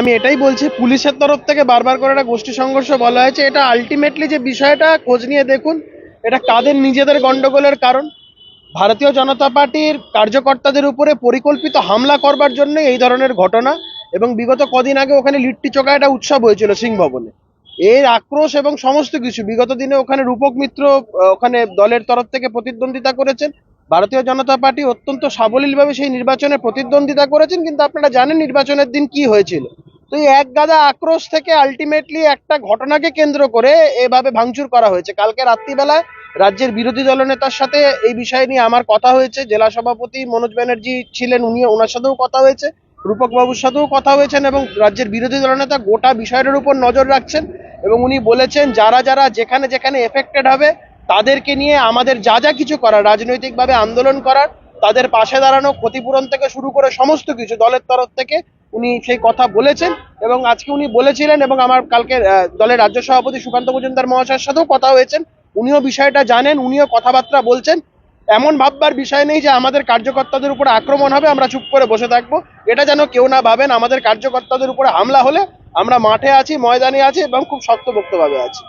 আমি এটাই বলছি, পুলিশের তরফ থেকে বারবার করে একটা গোষ্ঠী সংঘর্ষ বলা হয়েছে। এটা আলটিমেটলি যে বিষয়টা, খোঁজ নিয়ে দেখুন, এটা কাদের নিজেদের গন্ডগোলের কারণ? ভারতীয় জনতা পার্টির কার্যকর্তাদের উপরে পরিকল্পিত হামলা করবার জন্য এই ধরনের ঘটনা এবং বিগত কদিন আগে ওখানে লিট্টি চোখা একটা উৎসব হয়েছিল সিং ভবনে এর আক্রোশ এবং সমস্ত কিছু বিগত দিনে ওখানে রূপক মিত্র ওখানে দলের তরফ থেকে প্রতিদ্বন্দ্বিতা করেছেন। ভারতীয় জনতা পার্টি অত্যন্ত সাবলীলভাবে সেই নির্বাচনে প্রতিদ্বন্দ্বিতা করেছেন, কিন্তু আপনারা জানেন নির্বাচনের দিন কি হয়েছিল। তো এই এক গাদা আক্রোশ থেকে আলটিমেটলি একটা ঘটনাকে কেন্দ্র করে এভাবে ভাঙচুর করা হয়েছে। কালকে রাত্রিবেলায় রাজ্যের বিরোধী দলনেতার সাথে এই বিষয় নিয়ে আমার কথা হয়েছে। জেলা সভাপতি মনোজ ব্যানার্জি ছিলেন, উনি ওনার সাথেও কথা হয়েছে। রূপক বাবুর সাথেও কথা হয়েছেন এবং রাজ্যের বিরোধী দলনেতা গোটা বিষয়টার উপর নজর রাখছেন এবং উনি বলেছেন, যারা যারা যেখানে যেখানে এফেক্টেড হবে, তাদেরকে নিয়ে আমাদের যা যা কিছু করার, রাজনৈতিকভাবে আন্দোলন করার তাদের পাশে দাঁড়ানো, ক্ষতিপূরণ থেকে শুরু করে সমস্ত কিছু দলের তরফ থেকে উনি সেই কথা বলেছেন এবং আজকে উনি বলেছিলেন এবং আমার কালকে দলের রাজ্য সভাপতি সুকান্ত মজুমদার মহাশয়ের সাথেও কথা হয়েছেন। উনিও বিষয়টা জানেন, উনিও কথাবার্তা বলছেন। এমন ভাববার বিষয় নেই যে আমাদের কার্যকর্তাদের উপরে আক্রমণ হবে, আমরা চুপ করে বসে থাকব। এটা যেন কেউ না ভাবেন, আমাদের কার্যকর্তাদের উপরে হামলা হলে আমরা মাঠে আছি, ময়দানে আছি এবং খুব শক্তপোক্তভাবে আছি।